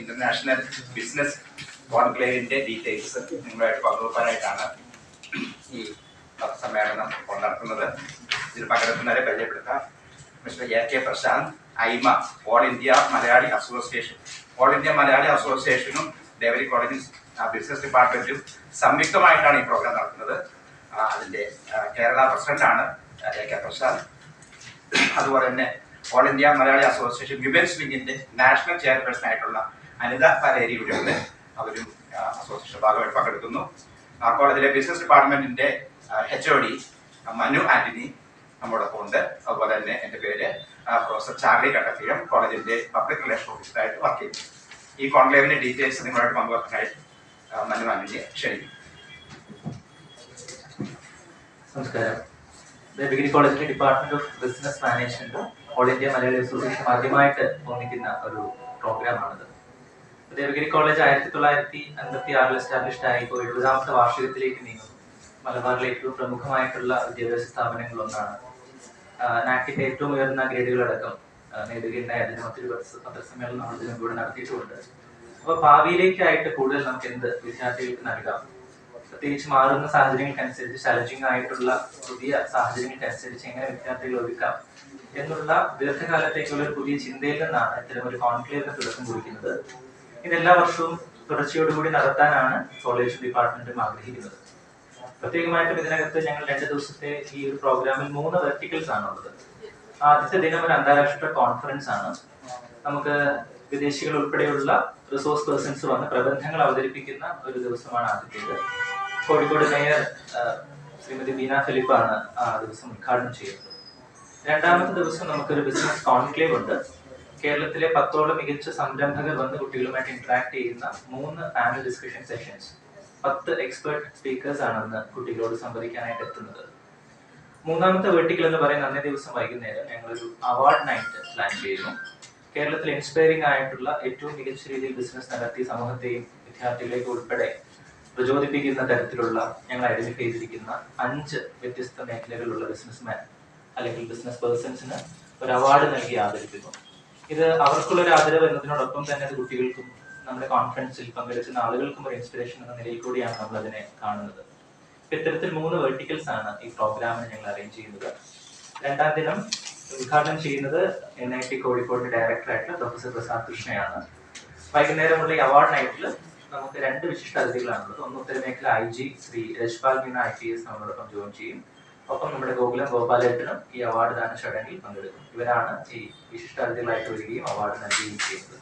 International business കോൺക്ലേവിന്റെ details നിങ്ങളുമായിട്ട് പങ്കുവെക്കാനായിട്ടാണ് ഈ സമ്മേളനം നടത്തുന്നത് ഇതിൽ പങ്കെടുക്കുന്നവരെ പരിചയപ്പെടുത്താം. Mister A K Prashanth AIMA all India Malayali association. All India Malayali അസോസിയേഷനും ഡെവലി കോളേജും ബിസിനസ് ഡിപ്പാർട്ട്മെന്റും സംയുക്തമായിട്ടാണ് ഈ പ്രോഗ്രാം നടത്തുന്നത്. അതിന്റെ കേരള പ്രസിഡന്റാണ് എ കെ പ്രശാന്ത്. അതുപോലെ തന്നെ all India Malayali association women's വിങ്ങിന്റെ national chairperson ആയിട്ടുള്ള അനിത പരേരി ഇവിടെയുണ്ട്. അവരും അസോസിയേഷൻ ഭാഗമായി പങ്കെടുക്കുന്നു. കോളേജിലെ ബിസിനസ് ഡിപ്പാർട്ട്മെന്റിന്റെ H O D Manu Antony നമ്മോടൊപ്പം ഉണ്ട്. അതുപോലെ തന്നെ എന്റെ പേര് പ്രൊഫസർ ചാർലി കട്ടത്തിയം കോളേജിന്റെ പബ്ലിക് റിലേഷൻ ഓഫീസറായിട്ട് വർക്ക് ചെയ്യുന്നു. ഈ കോൺക്ലേവിന്റെ ഡീറ്റെയിൽസ് നിങ്ങളായിട്ട് പങ്കുവെക്കാനായി മനു ആന്റണിയെ ക്ഷണിക്കും നമസ്കാരം. ദേവഗിരി കോളേജിലെ department of business management all India Malayali association ആദ്യമായിട്ട് ഒന്നിക്കുന്ന ഒരു പ്രോഗ്രാമാണിത് ദേവഗിരി കോളേജ് ആയിരത്തി തൊള്ളായിരത്തി അൻപത്തി ആറിൽ എസ്റ്റാബ്ലിഷ്ഡ് ആയി ഇപ്പോൾ എഴുപതാമത്തെ വാർഷികത്തിലേക്ക് നീങ്ങും മലബാറിലെ ഏറ്റവും പ്രമുഖമായിട്ടുള്ള വിദ്യാഭ്യാസ സ്ഥാപനങ്ങളൊന്നാണ് നാട്ടിന്റെ ഏറ്റവും ഉയർന്ന ഗ്രേഡുകളടക്കം നേടുകയുണ്ടായി അതിന് മറ്റൊരു പത്ര- പത്രസമ്മേളനം നമ്മൾ ഇതിനു കൂടെ നടത്തിയിട്ടുമുണ്ട് അപ്പൊ ഭാവിയിലേക്കായിട്ട് കൂടുതൽ നമുക്ക് എന്ത് വിദ്യാർത്ഥികൾക്ക് നൽകാം? പ്രത്യേകിച്ച് മാറുന്ന സാഹചര്യങ്ങൾക്കനുസരിച്ച് ചലഞ്ചിങ് ആയിട്ടുള്ള പുതിയ സാഹചര്യങ്ങൾക്കനുസരിച്ച് എങ്ങനെ വിദ്യാർത്ഥികളെ ഒരുക്കാം എന്നുള്ള ദീർഘകാലത്തേക്കുള്ള ഒരു പുതിയ ചിന്തയിൽ നിന്നാണ് ഇത്തരം ഒരു കോൺക്ലേവിന് തുടക്കം കുറിക്കുന്നത്. ഇത് എല്ലാ വർഷവും തുടർച്ചയോടുകൂടി നടത്താനാണ് കോളേജ് ഡിപ്പാർട്ട്മെന്റും ആഗ്രഹിക്കുന്നത്. പ്രത്യേകമായിട്ടും ഇതിനകത്ത് ഞങ്ങൾ രണ്ട് ദിവസത്തെ ഈ ഒരു പ്രോഗ്രാമിൽ മൂന്ന് വെർട്ടിക്കൽസ് ആണുള്ളത് ആദ്യത്തെ ദിനം ഒരു അന്താരാഷ്ട്ര കോൺഫറൻസ് ആണ്. നമുക്ക് വിദേശികൾ ഉൾപ്പെടെയുള്ള റിസോഴ്സ് പേഴ്സൺസ് വന്ന് പ്രബന്ധങ്ങൾ അവതരിപ്പിക്കുന്ന ഒരു ദിവസമാണ് ആദ്യത്തേത്. കോഴിക്കോട് മേയർ ശ്രീമതി ബീന ഫിലിപ്പാണ് ആ ദിവസം ഉദ്ഘാടനം ചെയ്യുന്നത്. രണ്ടാമത്തെ ദിവസം നമുക്കൊരു ബിസിനസ് കോൺക്ലേവ് ഉണ്ട്. കേരളത്തിലെ പത്തോളം മികച്ച സംരംഭകർ വന്ന് കുട്ടികളുമായിട്ട് ഇന്ററാക്ട് ചെയ്യുന്ന മൂന്ന് പാനൽ ഡിസ്കഷൻ സെഷൻസ് പത്ത് എക്സ്പെർട്ട് സ്പീക്കേഴ്സ് ആണ് അന്ന് കുട്ടികളോട് സംവദിക്കാനായിട്ട് എത്തുന്നത്. മൂന്നാമത്തെ വെർട്ടിക്കൽ എന്ന് പറയുന്ന അന്നേ ദിവസം വൈകുന്നേരം ഞങ്ങളൊരു അവാർഡ് നൈറ്റ് പ്ലാൻ ചെയ്യുന്നു കേരളത്തിൽ ഇൻസ്പയറിംഗ് ആയിട്ടുള്ള ഏറ്റവും മികച്ച രീതിയിൽ ബിസിനസ് നടത്തി സമൂഹത്തെയും വിദ്യാർത്ഥികളെയും ഉൾപ്പെടെ പ്രചോദിപ്പിക്കുന്ന തരത്തിലുള്ള ഞങ്ങൾ ഐഡന്റിഫൈ ചെയ്തിരിക്കുന്ന അഞ്ച് വ്യത്യസ്ത മേഖലകളിലുള്ള ബിസിനസ്മാൻ അല്ലെങ്കിൽ ബിസിനസ് പേഴ്സൺസിന് ഒരു അവാർഡ് നൽകി ആദരിക്കുന്നു. ഇത് അവർക്കുള്ള ഒരു ആദരവ് എന്നതിനോടൊപ്പം തന്നെ അത് കുട്ടികൾക്കും നമ്മുടെ കോൺഫറൻസിൽ പങ്കെടുക്കുന്ന ആളുകൾക്കും ഒരു ഇൻസ്പിറേഷൻ എന്ന നിലയിൽ കൂടിയാണ് നമ്മൾ അതിനെ കാണുന്നത് ഇത്തരത്തിൽ മൂന്ന് വെർട്ടിക്കൽസ് ആണ് ഈ പ്രോഗ്രാമിന് ഞങ്ങൾ അറേഞ്ച് ചെയ്യുന്നത്. രണ്ടാം ദിനം ഉദ്ഘാടനം ചെയ്യുന്നത് എൻ ഐ ടി കോഴിക്കോടിന്റെ ഡയറക്ടർ ആയിട്ടുള്ള പ്രൊഫസർ പ്രസാദ് കൃഷ്ണയാണ്. വൈകുന്നേരമുള്ള ഈ അവാർഡ് നൈറ്റിൽ നമുക്ക് രണ്ട് വിശിഷ്ട അതിഥികളാണുള്ളത്. ഒന്ന് ഉത്തരമേഖല I G Shri Rajpal Meena I P S നമ്മളോടൊപ്പം ജോയിൻ ചെയ്യും. ഒപ്പം നമ്മുടെ ഗോകുലം ഗോപാലേട്ടനും ഈ അവാർഡ് ദാന ചടങ്ങിൽ പങ്കെടുക്കും ഇവരാണ് ഈ വിശിഷ്ട അതിഥികളായിട്ട് വരികയും അവാർഡ് നൽകുകയും ചെയ്യുന്നത്.